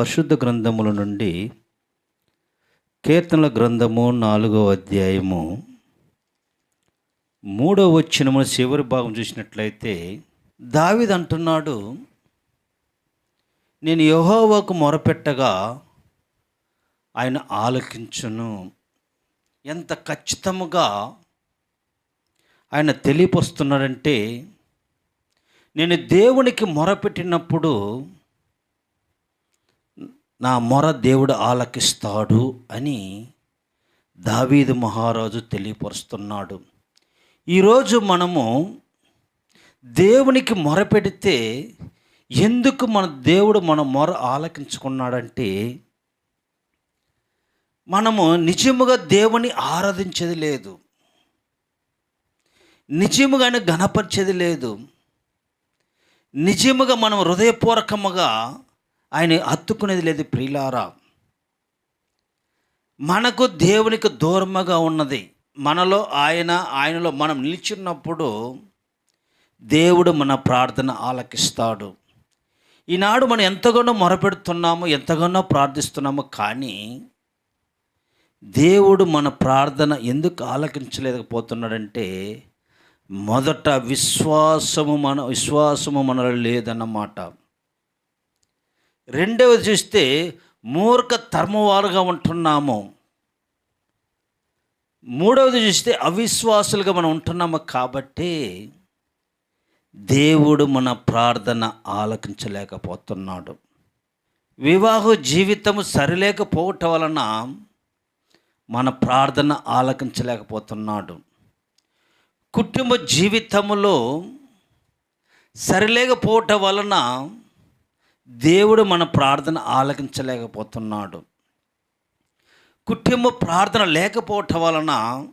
పరిశుద్ధ గ్రంథముల నుండి కీర్తనల గ్రంథము నాలుగో అధ్యాయము మూడో వచ్చినము చివరి భాగం చూసినట్లయితే దావిద్ అంటున్నాడు నేను యహోవాకు మొరపెట్టగా ఆయన ఆలకించును. ఎంత ఖచ్చితముగా ఆయన తెలియపరుస్తున్నాడంటే నేను దేవునికి మొరపెట్టినప్పుడు నా మొర దేవుడు ఆలకిస్తాడు అని దావీదు మహారాజు తెలియపరుస్తున్నాడు. ఈరోజు మనము దేవునికి మొరపెడితే ఎందుకు మన దేవుడు మన మొర ఆలకించుకున్నాడంటే మనము నిజముగా దేవుని ఆరాధించేది లేదు. నిజముగానే గణపరిచేది లేదు. నిజముగా మనం హృదయపూర్వకముగా ఆయన హత్తుకునేది లేదు ప్రియులారా మనకు దేవునికి దూరముగా ఉన్నది. మనలో ఆయన ఆయనలో మనం నిలిచున్నప్పుడు దేవుడు మన ప్రార్థన ఆలకిస్తాడు. ఈనాడు మనం ఎంతగానో మొరపెడుతున్నాము ఎంతగానో ప్రార్థిస్తున్నాము కానీ దేవుడు మన ప్రార్థన ఎందుకు ఆలకించలేకపోతున్నాడంటే మొదట విశ్వాసము మన విశ్వాసము మనలో లేదన్నమాట. రెండవది చూస్తే మూర్ఖ తర్మవారుగా ఉంటున్నాము. మూడవది చూస్తే అవిశ్వాసులుగా మనం ఉంటున్నాము కాబట్టి దేవుడు మన ప్రార్థన ఆలకించలేకపోతున్నాడు. వివాహ జీవితము సరిలేకపోవటం వలన మన ప్రార్థన ఆలకించలేకపోతున్నాడు. కుటుంబ జీవితములో సరిలేకపోవటం వలన దేవుడు మన ప్రార్థన ఆలకించలేకపోతున్నాడు. కుటుంబ ప్రార్థన లేకపోవటం వలన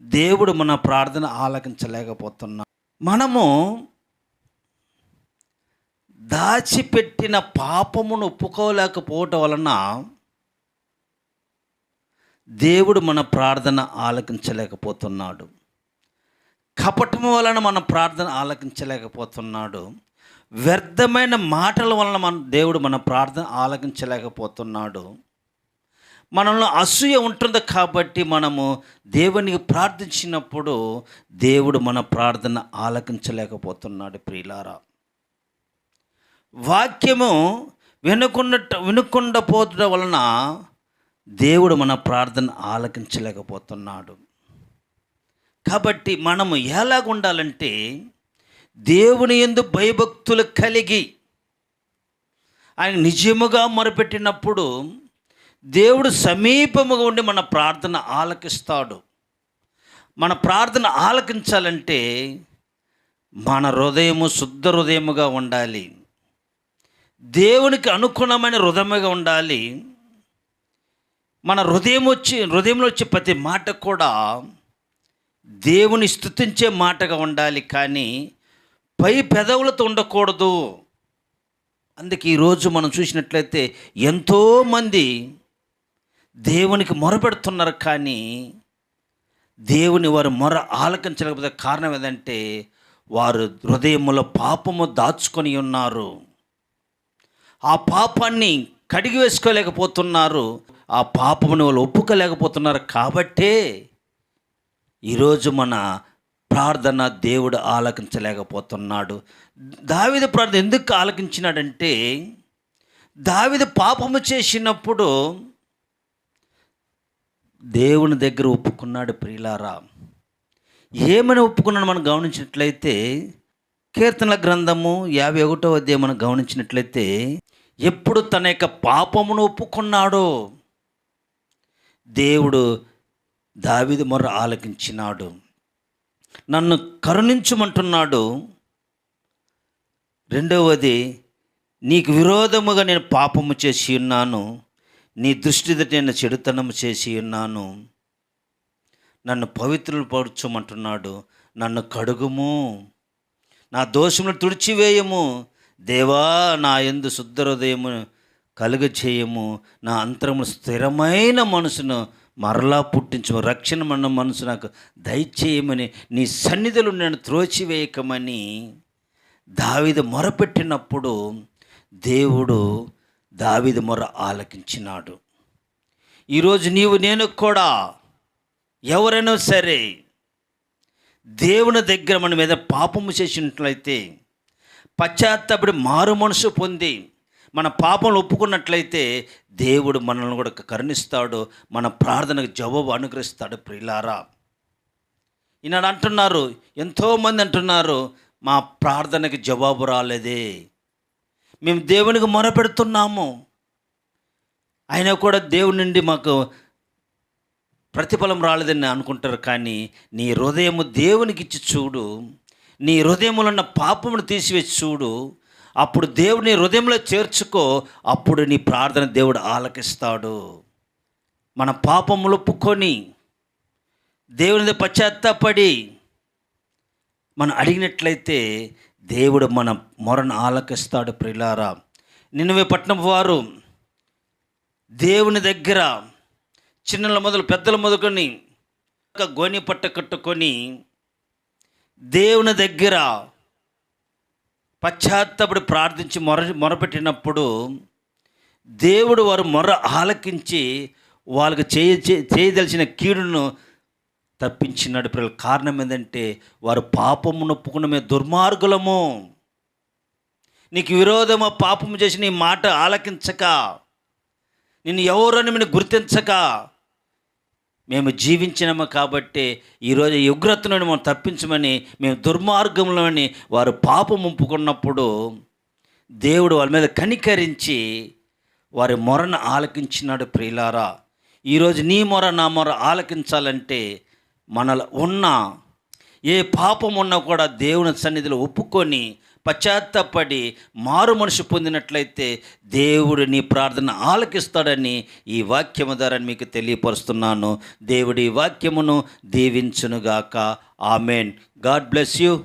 దేవుడు మన ప్రార్థన ఆలకించలేకపోతున్నాడు. మనము దాచిపెట్టిన పాపమును ఒప్పుకోలేకపోవటం వలన దేవుడు మన ప్రార్థన ఆలకించలేకపోతున్నాడు. కపటము వలన మన ప్రార్థన ఆలకించలేకపోతున్నాడు. వ్యర్థమైన మాటల వలన మన దేవుడు మన ప్రార్థన ఆలకించలేకపోతున్నాడు. మనలో అసూయ ఉంటుంది కాబట్టి మనము దేవునికి ప్రార్థించినప్పుడు దేవుడు మన ప్రార్థన ఆలకించలేకపోతున్నాడు ప్రియులారా. వాక్యము వినుకున్న వినకుండా పోతుట వలన దేవుడు మన ప్రార్థన ఆలకించలేకపోతున్నాడు. కాబట్టి మనము ఎలాగ ఉండాలంటే దేవుని ఎందు భయభక్తులు కలిగి ఆయన నిజముగా మొరపెట్టినప్పుడు దేవుడు సమీపముగా ఉండి మన ప్రార్థన ఆలకిస్తాడు. మన ప్రార్థన ఆలకించాలంటే మన హృదయము శుద్ధ హృదయముగా ఉండాలి. దేవునికి అనుగుణమైన హృదయముగా ఉండాలి. మన హృదయం వచ్చి హృదయంలో వచ్చే ప్రతి మాట కూడా దేవుని స్థుతించే మాటగా ఉండాలి. కానీ పై పెదవులతో ఉండకూడదు. అందుకే ఈరోజు మనం చూసినట్లయితే ఎంతోమంది దేవునికి మొరపెడుతున్నారు కానీ దేవుని వారు మొర ఆలకించలేకపోతే కారణం ఏదంటే వారు హృదయములో పాపము దాచుకొని ఉన్నారు. ఆ పాపాన్ని కడిగి వేసుకోలేకపోతున్నారు. ఆ పాపమును వాళ్ళు ఒప్పుకోలేకపోతున్నారు కాబట్టే ఈరోజు మన ప్రార్థన దేవుడు ఆలకించలేకపోతున్నాడు. దావిద ప్రార్థన ఎందుకు ఆలకించినాడంటే దావిద పాపము చేసినప్పుడు దేవుని దగ్గర ఒప్పుకున్నాడు ప్రియులారా. ఏమని ఒప్పుకున్నాడు మనం గమనించినట్లయితే కీర్తనల గ్రంథము యాభై ఒకటో అధ్యాయం మనం గమనించినట్లయితే ఎప్పుడు తన యొక్క పాపమును ఒప్పుకున్నాడో దేవుడు దావిది మొర్ర ఆలకించినాడు. నన్ను కరుణించమంటున్నాడు. రెండవది నీకు విరోధముగా నేను పాపము చేసి ఉన్నాను. నీ దృష్టి నేను చెడుతనము చేసి ఉన్నాను. నన్ను పవిత్రులు పరచమంటున్నాడు. నన్ను కడుగుము. నా దోషములు తుడిచివేయము. దేవా నా ఎందు శుద్ధ హృదయము కలుగజేయము. నా అంతరము స్థిరమైన మనసును మరలా పుట్టించు రక్షణ మన మనసు నాకు దయచేయమని నీ సన్నిధులు నేను త్రోచివేయకమని దావిద మొరపెట్టినప్పుడు దేవుడు దావిది మొర ఆలకించినాడు. ఈరోజు నీవు నేను కూడా ఎవరైనా సరే దేవుని దగ్గర మన మీద పాపము చేసినట్లయితే పశ్చాత్తాపడి మారు మనసు పొంది మన పాపంలో ఒప్పుకున్నట్లయితే దేవుడు మనల్ని కూడా కరుణిస్తాడు మన ప్రార్థనకు జవాబు అనుగ్రహిస్తాడు ప్రియులారా. ఈనాడు అంటున్నారు ఎంతోమంది అంటున్నారు మా ప్రార్థనకి జవాబు రాలేదే. మేము దేవునికి మొరపెడుతున్నాము. అయినా కూడా దేవుడి నుండి మాకు ప్రతిఫలం రాలేదని అనుకుంటారు కానీ నీ హృదయము దేవునికి ఇచ్చి చూడు నీ హృదయములో ఉన్న పాపమును తీసివేసి చూడు అప్పుడు దేవుని హృదయంలో చేర్చుకో అప్పుడు నీ ప్రార్థన దేవుడు ఆలకిస్తాడు. మన పాపములు ఒప్పుకొని దేవుని పశ్చాత్తాపడి మనం అడిగినట్లయితే దేవుడు మన మొరను ఆలకిస్తాడు ప్రిలారా నిన్నవే పట్నం వారు దేవుని దగ్గర చిన్నల మొదలు పెద్దల మొదలుకొని ఒక గోని పట్ట కట్టుకొని దేవుని దగ్గర పశ్చాత్తపడి ప్రార్థించి మొర మొరపెట్టినప్పుడు దేవుడు వారు మొర ఆలకించి వాళ్ళకి చేయ చేయదలిచిన కీడును తప్పించినాడు. పిల్లల కారణం ఏంటంటే వారు పాపము నొప్పుకున్న దుర్మార్గులము. నీకు విరోధము పాపము చేసి నీ మాట ఆలకించక నిన్ను ఎవరని మేము గుర్తించక మేము జీవించినాము కాబట్టి ఈరోజు ఈ ఉగ్రత నుండి మనం తప్పించమని మేము దుర్మార్గంలోని వారు పాపం ముంపుకున్నప్పుడు దేవుడు వాళ్ళ మీద కనికరించి వారి మొరను ఆలకించినాడు ప్రియులారా. ఈరోజు నీ మొర నా మొర ఆలకించాలంటే మనలో ఉన్న ఏ పాపం ఉన్నా కూడా దేవుని సన్నిధిలో ఒప్పుకొని పశ్చాత్తపడి మారు మనసు పొందినట్లయితే దేవుడు నీ ప్రార్థన ఆలకిస్తాడని ఈ వాక్యము ద్వారా మీకు తెలియపరుస్తున్నాను. దేవుడి వాక్యమును దీవించునుగాక. ఆమెన్. God bless you.